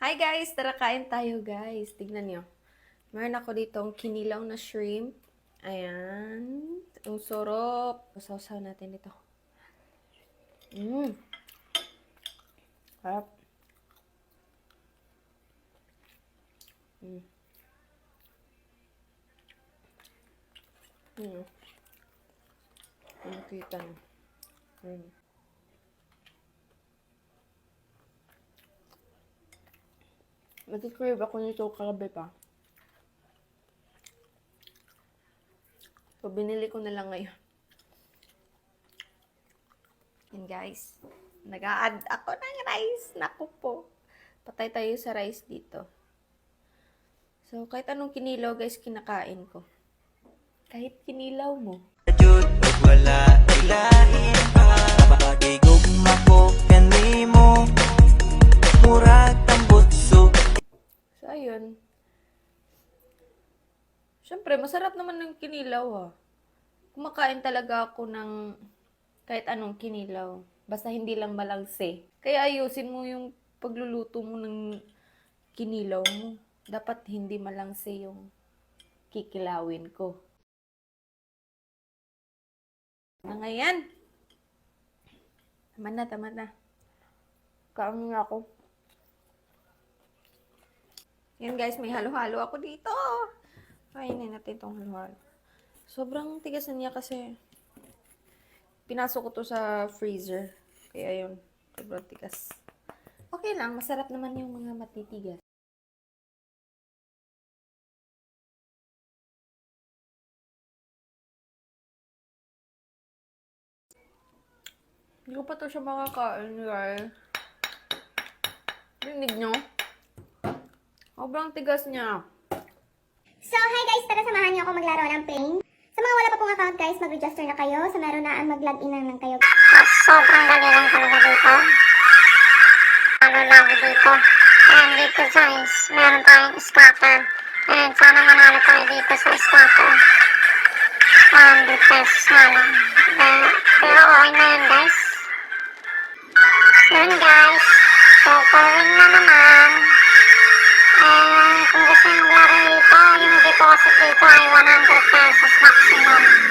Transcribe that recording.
Hi guys! Tara kain tayo guys. Tignan nyo. Meron ako ditong kinilaw na shrimp. Ayan. Ang sarap. Sausaw natin dito. Mmm. Sarap. Mm. Mm. Ang kita nyo. Nag-crave ako nito kagabi pa. So, binili ko na lang ngayon. Yan guys. Nag-a-add ako ng rice. Naku po. Patay tayo sa rice dito. So, kahit anong kinilaw guys, kinakain ko. Kahit kinilaw mo. Jud wala Siyempre, masarap naman ng kinilaw ha. Kumakain talaga ako ng kahit anong kinilaw. Basta hindi lang malangse. Kaya ayusin mo yung pagluluto mo ng kinilaw mo. Dapat hindi malangse yung kikilawin ko. Na ngayon. Tama na, tama na. Na ako. Yan guys, may halo-halo ako dito. Kainin natin itong halo-halo. Sobrang tigas na niya kasi pinasok ko to sa freezer. Kaya yun, sobrang tigas. Okay lang, masarap naman yung mga matitigas. Hindi ko pa to siya makakain, guys. Rinig nyo? Sobrang tigas niya. So, hi guys! Tara samahan niyo ako maglaro ng plane. Sa mga wala pa pong account guys, mag-register na kayo. Sa meron na, mag-login na lang kayo. sobrang dali lang talaga dito. Ano lang dito. And dito guys, meron tayong scatter. And sana manalo tayo dito sa scatter. 100 pesos na lang. why 100 hertz is maximum.